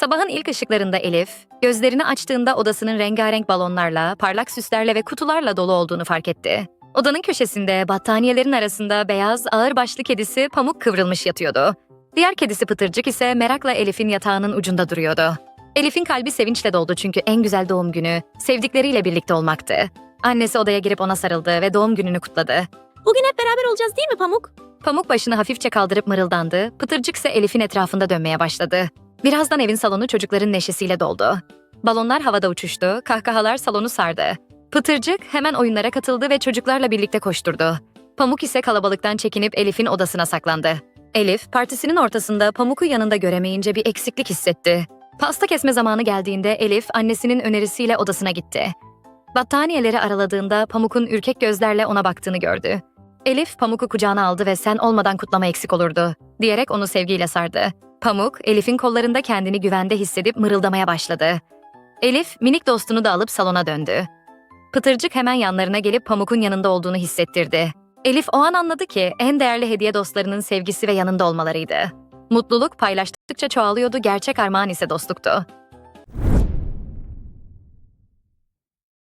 Sabahın ilk ışıklarında Elif, gözlerini açtığında odasının rengarenk balonlarla, parlak süslerle ve kutularla dolu olduğunu fark etti. Odanın köşesinde battaniyelerin arasında beyaz, ağırbaşlı kedisi Pamuk kıvrılmış yatıyordu. Diğer kedisi Pıtırcık ise merakla Elif'in yatağının ucunda duruyordu. Elif'in kalbi sevinçle doldu çünkü en güzel doğum günü sevdikleriyle birlikte olmaktı. Annesi odaya girip ona sarıldı ve doğum gününü kutladı. Bugün hep beraber olacağız değil mi Pamuk? Pamuk başını hafifçe kaldırıp mırıldandı, Pıtırcık ise Elif'in etrafında dönmeye başladı. Birazdan evin salonu çocukların neşesiyle doldu. Balonlar havada uçuştu, kahkahalar salonu sardı. Pıtırcık hemen oyunlara katıldı ve çocuklarla birlikte koşturdu. Pamuk ise kalabalıktan çekinip Elif'in odasına saklandı. Elif, partisinin ortasında Pamuk'u yanında göremeyince bir eksiklik hissetti. Pasta kesme zamanı geldiğinde Elif, annesinin önerisiyle odasına gitti. Battaniyeleri araladığında Pamuk'un ürkek gözlerle ona baktığını gördü. Elif Pamuk'u kucağına aldı ve sen olmadan kutlama eksik olurdu diyerek onu sevgiyle sardı. Pamuk, Elif'in kollarında kendini güvende hissedip mırıldamaya başladı. Elif, minik dostunu da alıp salona döndü. Pıtırcık hemen yanlarına gelip Pamuk'un yanında olduğunu hissettirdi. Elif o an anladı ki en değerli hediye dostlarının sevgisi ve yanında olmalarıydı. Mutluluk paylaştıkça çoğalıyordu, gerçek armağan ise dostluktu.